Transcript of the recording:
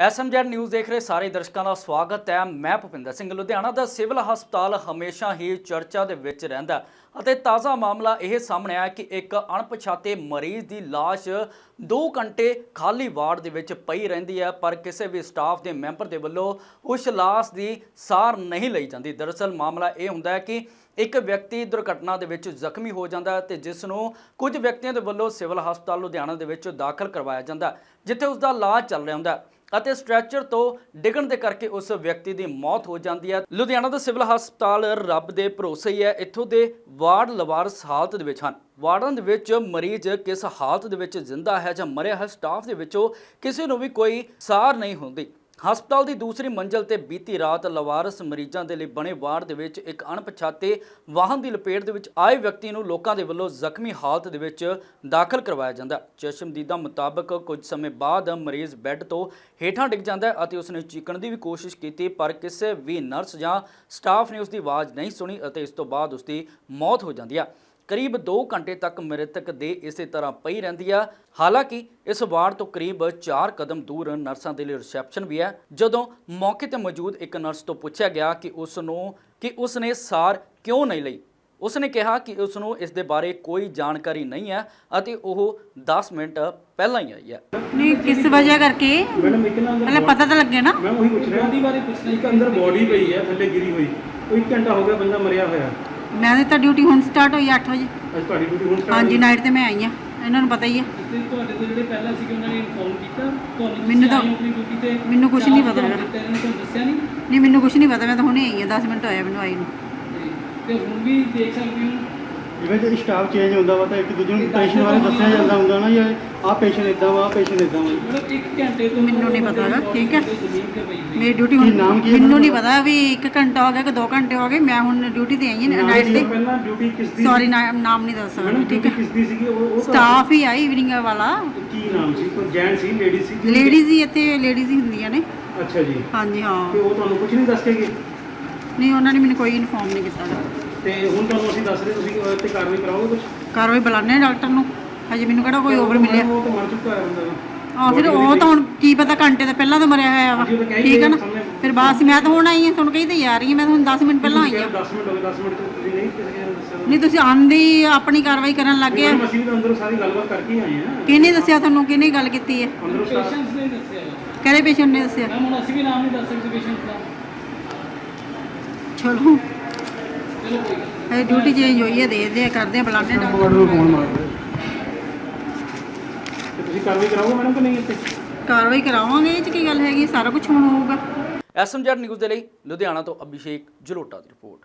SMZ news ਦੇਖ ਰਹੇ ਸਾਰੇ ਦਰਸ਼ਕਾਂ ਦਾ ਸਵਾਗਤ ਹੈ। ਮੈਂ ਭੁਪਿੰਦਰ ਸਿੰਘ, ਲੁਧਿਆਣਾ ਦਾ ਸਿਵਲ ਹਸਪਤਾਲ ਹਮੇਸ਼ਾ ਹੀ ਚਰਚਾ ਦੇ ਵਿੱਚ ਰਹਿੰਦਾ ਅਤੇ ਤਾਜ਼ਾ ਮਾਮਲਾ ਇਹ ਸਾਹਮਣੇ ਆਇਆ ਕਿ ਇੱਕ ਅਣਪਛਾਤੇ ਮਰੀਜ਼ ਦੀ ਲਾਸ਼ 2 ਘੰਟੇ ਖਾਲੀ ਵਾਰਡ ਦੇ ਵਿੱਚ ਪਈ ਰਹਿੰਦੀ ਹੈ, ਪਰ ਕਿਸੇ ਵੀ ਸਟਾਫ ਦੇ ਮੈਂਬਰ ਦੇ ਵੱਲੋਂ ਉਸ ਲਾਸ਼ ਦੀ ਸਾਰ ਨਹੀਂ ਲਈ ਜਾਂਦੀ। ਦਰਅਸਲ ਮਾਮਲਾ ਇਹ ਹੁੰਦਾ ਹੈ ਕਿ ਇੱਕ ਵਿਅਕਤੀ ਦੁਰਘਟਨਾ ਦੇ ਵਿੱਚ ਜ਼ਖਮੀ ਹੋ ਜਾਂਦਾ ਹੈ ਤੇ ਜਿਸ ਨੂੰ ਕੁਝ ਵਿਅਕਤੀਆਂ ਦੇ ਵੱਲੋਂ ਸਿਵਲ ਹਸਪਤਾਲ ਲੁਧਿਆਣਾ ਦੇ ਵਿੱਚ ਦਾਖਲ ਕਰਵਾਇਆ ਜਾਂਦਾ ਜਿੱਥੇ ਉਸ ਦਾ ਇਲਾਜ ਚੱਲ ਰਿਹਾ ਹੁੰਦਾ ਅਤੇ ਸਟ੍ਰੈਚਰ ਤੋਂ ਡਿੱਗਣ ਦੇ ਕਰਕੇ ਉਸ ਵਿਅਕਤੀ ਦੀ ਮੌਤ ਹੋ ਜਾਂਦੀ ਹੈ। ਲੁਧਿਆਣਾ ਦਾ ਸਿਵਲ ਹਸਪਤਾਲ ਰੱਬ ਦੇ ਭਰੋਸੇ ਹੀ ਹੈ। ਇੱਥੋਂ ਦੇ ਵਾਰਡ ਲਵਾਰਸ ਹਾਲਤ ਦੇ ਵਿੱਚ ਹਨ। ਵਾਰਡਾਂ ਦੇ ਵਿੱਚ ਮਰੀਜ਼ ਕਿਸ ਹਾਲਤ ਦੇ ਵਿੱਚ ਜ਼ਿੰਦਾ ਹੈ ਜਾਂ ਮਰਿਆ ਹੈ, ਸਟਾਫ ਦੇ ਵਿੱਚੋਂ ਕਿਸੇ ਨੂੰ ਵੀ ਕੋਈ ਸਾਰ ਨਹੀਂ ਹੁੰਦੀ। ਹਸਪਤਾਲ ਦੀ ਦੂਸਰੀ ਮੰਜ਼ਲ ਤੇ ਬੀਤੀ ਰਾਤ ਲਵਾਰਸ ਮਰੀਜ਼ਾਂ ਦੇ ਲਈ ਬਣੇ ਵਾਰਡ ਦੇ ਵਿੱਚ ਇੱਕ ਅਣਪਛਾਤੇ ਵਾਹਨ ਦੀ ਲਪੇਟ ਦੇ ਵਿੱਚ ਆਏ ਵਿਅਕਤੀ ਨੂੰ ਲੋਕਾਂ ਦੇ ਵੱਲੋਂ ਜ਼ਖਮੀ ਹਾਲਤ ਦੇ ਵਿੱਚ ਦਾਖਲ ਕਰਵਾਇਆ ਜਾਂਦਾ ਹੈ। ਚਸ਼ਮਦੀਦਾਂ ਮੁਤਾਬਕ ਕੁਝ ਸਮੇਂ ਬਾਅਦ ਮਰੀਜ਼ ਬੈੱਡ ਤੋਂ ਹੇਠਾਂ ਡਿੱਗ ਜਾਂਦਾ ਅਤੇ ਉਸਨੇ ਚੀਕਣ ਦੀ ਵੀ ਕੋਸ਼ਿਸ਼ ਕੀਤੀ, ਪਰ ਕਿਸੇ ਵੀ ਨਰਸ ਜਾਂ ਸਟਾਫ ਨੇ ਉਸ ਦੀ ਆਵਾਜ਼ ਨਹੀਂ ਸੁਣੀ ਅਤੇ ਇਸ ਤੋਂ ਬਾਅਦ ਉਸ ਦੀ ਮੌਤ ਹੋ ਜਾਂਦੀ ਹੈ ਕਰੀਬ 2 ਘੰਟੇ ਤੱਕ ਮ੍ਰਿਤਕ ਦੇ ਇਸੇ ਤਰ੍ਹਾਂ ਪਈ ਰਹਿੰਦੀ ਆ। ਹਾਲਾਂਕਿ ਇਸ ਵਾਰਡ ਤੋਂ ਕਰੀਬ 4 ਕਦਮ ਦੂਰ ਨਰਸਾਂ ਦੇ ਲਈ ਰਿਸੈਪਸ਼ਨ ਵੀ ਹੈ। ਜਦੋਂ ਮੌਕੇ ਤੇ ਮੌਜੂਦ ਇੱਕ ਨਰਸ ਤੋਂ ਪੁੱਛਿਆ ਗਿਆ ਕਿ ਉਸ ਨੂੰ ਕਿ ਉਸ ਨੇ ਸਾਰ ਕਿਉਂ ਨਹੀਂ ਲਈ ਉਸ ਨੇ ਕਿਹਾ ਕਿ ਉਸ ਨੂੰ ਇਸ ਦੇ ਬਾਰੇ ਕੋਈ ਜਾਣਕਾਰੀ ਨਹੀਂ ਹੈ ਅਤੇ ਉਹ 10 ਮਿੰਟ ਪਹਿਲਾਂ ਹੀ ਆਈ ਹੈ। ਨਹੀਂ ਕਿਸ ਵਜ੍ਹਾ ਕਰਕੇ? ਮੈਡਮ ਇੱਕ ਨਾ ਪਹਿਲੇ ਪਤਾ ਤਾਂ ਲੱਗੇ ਨਾ। ਮੈਂ ਉਹੀ ਪੁੱਛ ਰਿਹਾ ਉਹਦੀ ਬਾਰੇ ਪੁੱਛਣਾ ਇੱਕ ਅੰਦਰ ਬੋਡੀ ਪਈ ਹੈ ਥੱਲੇ ਗਿਰੀ ਹੋਈ। ਉਹ 1 ਘੰਟਾ ਹੋ ਗਿਆ ਬੰਦਾ ਮਰਿਆ ਹੋਇਆ। ਮੈਂ ਤਾਂ ਡਿਊਟੀ ਹੁਣ ਸਟਾਰਟ ਹੋਈ 8 ਵਜੇ। ਅੱਜ ਤੁਹਾਡੀ ਡਿਊਟੀ ਹੁਣ start ਹਾਂਜੀ ਹੋਈ। ਨਾਈਟ ਤੇ ਮੈਂ ਆਈ ਆ ਇਹਨਾਂ ਨੂੰ ਪਤਾ ਹੀ ਆ। ਤੇ ਤੁਹਾਡੇ ਤੋਂ ਜਿਹੜੇ ਪਹਿਲਾਂ ਸੀਗੇ ਉਹਨਾਂ ਨੇ ਇਨਫੋਰਮ ਕੀਤਾ? ਤੁਹਾਨੂੰ ਮੈਨੂੰ ਤਾਂ- ਤੁਸੀਂ ਆਏ ਹੋ ਆਪਣੀ ਡਿਊਟੀ ਤੇ? ਮੈਨੂੰ ਕੁਛ ਨਹੀਂ ਪਤਾ ਹੈਗਾ। ਦੱਸਿਆ ਨਹੀਂ? ਨਹੀਂ ਮੈਨੂੰ ਕੁਝ ਨਹੀਂ ਪਤਾ। ਮੈਂ ਤਾਂ ਹੁਣੇ ਆਈ ਆ 10 ਮਿੰਟ ਹੋਇਆ ਮੈਨੂੰ ਆਈ ਨੂੰ। ਤੇ- ਤੇ ਹੁਣ ਵੀ ਦੇਖ ਸਕਦੇ ਹੋ? ਜਿਵੇਂ ਜੇ ਸਟਾਫ ਚੇਂਜ ਹੁੰਦਾ ਵਾ ਤਾਂ ਇੱਕ ਦੂਜੇ ਨੂੰ ਪੇਸ਼ੈਂਟ ਬਾਰੇ ਦੱਸਿਆ ਜਾਂਦਾ ਹੁੰਦਾ ਨਾ ਯਾਰ ਆਹ ਪੇਸ਼ੈਂਟ ਇਦਾਂ ਵਾ ਆਹ ਪੇਸ਼ੈਂਟ ਇਦਾਂ ਵਾ। ਮਤਲਬ 1 ਘੰਟੇ ਤੋਂ ਮੈਨੂੰ ਨਹੀਂ ਪਤਾ ਹੈਗਾ, ਠੀਕ ਹੈ। ਮੇਰੀ ਡਿਊਟੀ ਕੀ ਨਾਮ ਹੁਣ ਕੀ ਹੈ ਮੈਨੂੰ ਨਹੀਂ? ਪਤਾ ਵੀ 1 ਘੰਟਾ ਹੋ ਗਿਆ ਕਿ 2 ਘੰਟੇ ਹੋ ਗਏ ਮੈਂ ਹੁਣ ਡਿਊਟੀ ਤੇ ਆਈ ਹਾਂ ਨਾਈਟ ਤੇ। ਪਹਿਲਾਂ? ਡਿਊਟੀ ਕਿਸ ਦੀ ਸੌਰੀ ਨਾਮ ਨਹੀਂ ਦੱਸ ਸਕਦਾ ਠੀਕ ਹੈ? ਕਿਸ ਦੀ ਸੀਗੀ? ਉਹ ਸਟਾਫ ਹੀ ਆ ਈਵਨਿੰਗ ਵਾਲਾ। ਕੀ ਨਾਮ ਸੀ? ਕੋਈ ਜੈਂਟ ਸੀ? ਲੇਡੀ ਸੀ? ਲੇਡੀਜ਼ ਹੀ ਇੱਥੇ ਲੇਡੀਜ਼ ਹੀ ਹੁੰਦੀਆਂ ਨੇ। ਅੱਛਾ ਜੀ। ਹਾਂਜੀ ਹਾਂ। ਤੇ ਉਹ ਤੁਹਾਨੂੰ ਕੁਝ ਨਹੀਂ ਦੱਸ ਕੇ ਗਏ? ਨਹੀਂ ਉਹਨਾਂ ਨੇ ਮੈਨੂੰ ਕੋਈ ਇਨਫੋਰਮ ਨਹੀਂ ਕੀਤਾ। ਤੇ ਹੁਣ ਤੁਹਾਨੂੰ ਅਸੀਂ ਦੱਸ ਰਹੇ ਤੁਸੀਂ ਉਹ ਤੇ ਕਾਰਵਾਈ ਕਰਾਓਗੇ ਕੁਝ ਕਾਰਵਾਈ ਬੁਲਾਣੇ ਡਾਕਟਰ ਨੂੰ। ਹਜੇ ਮੈਨੂੰ ਕਿਹੜਾ ਕੋਈ ਓਵਰ ਮਿਲਿਆ। ਉਹ ਤਾਂ ਮਰ ਚੁੱਕਾ ਹੈ ਬੰਦਾ ਵਾ। ਆ ਫਿਰ ਉਹ ਤਾਂ ਹੁਣ ਕੀ ਪਤਾ ਘੰਟੇ ਤੋਂ ਪਹਿਲਾਂ ਤਾਂ ਮਰਿਆ ਹੋਇਆ ਵਾ। ਠੀਕ ਹੈ ਨਾ। ਫਿਰ ਬਾਅਦ ਮੈਂ ਤਾਂ ਹੁਣ ਆਈ ਹਾਂ ਤੁਹਾਨੂੰ ਕਹੀ ਤੇ ਜਾ ਰਹੀ ਹਾਂ ਮੈਂ ਤਾਂ ਹੁਣ 10 ਮਿੰਟ ਪਹਿਲਾਂ ਆਈ ਹਾਂ। 10 ਮਿੰਟ ਹੋ ਗਏ 10 ਮਿੰਟ ਤੋਂ ਤੁਸੀਂ ਨਹੀਂ ਕਿਸੇ ਨੇ ਦੱਸਿਆ। ਨਹੀਂ ਤੁਸੀਂ ਆਂਦੀ ਆਪਣੀ ਕਾਰਵਾਈ ਕਰਨ ਲੱਗ ਗਏ ਮੈਡਮ, ਅਸੀਂ ਵੀ ਤਾਂ ਅੰਦਰੋਂ ਸਾਰੀ ਗੱਲਬਾਤ ਕਰਕੇ ਹੀ ਆਏ ਹਾਂ। ਕਿਹਨੇ ਦੱਸਿਆ ਤੁਹਾਨੂੰ ਕਿਹਨੇ ਗੱਲ ਕੀਤੀ ਹੈ? ਅੰਦਰੋਂ ਸਟਾਫ ਪੇਸ਼ੈਂਟਸ ਨੇ ਦੱਸਿਆ। ਕਿਹੜੇ ਪੇਸ਼ੈਂਟ ਨੇ ਦੱਸਿਆ? ਮੈਮ ਹੁਣ ਅਸੀਂ ਵੀ ਨਾਮ ਨਹੀਂ ਦੱਸ ਸਕਦੇ ਪੇਸ਼ੈਂਟ ਦਾ। ਚਲੋ। ਇਹ ਡਿਊਟੀ ਚੇਂਜ ਹੋਈ ਹੈ ਦੇਖਦੇ ਆ ਕਰਦੇ ਆ ਬੁਲਾਣੇ ਡਾਕਟਰ ਨੂੰ ਫੋਨ। ਤੇ ਤੁਸੀਂ ਕਾਰਵਾਈ ਕਰਾਓਗੇ ਮੈਡਮ ਕਿ ਨਹੀਂ ਇੱਥੇ? ਕਾਰਵਾਈ ਕਰਾਵਾਂਗੇ ਇਹ 'ਚ ਕੀ ਗੱਲ ਹੈਗੀ ਸਾਰਾ ਕੁਝ ਹੁਣ ਹੋਊਗਾ। ਐਸਐਮਜੈਡ ਨਿਊਜ਼ ਦੇ ਲਈ ਲੁਧਿਆਣਾ ਤੋਂ ਅਭਿਸ਼ੇਕ ਜਲੋਟਾ ਦੀ ਰਿਪੋਰਟ।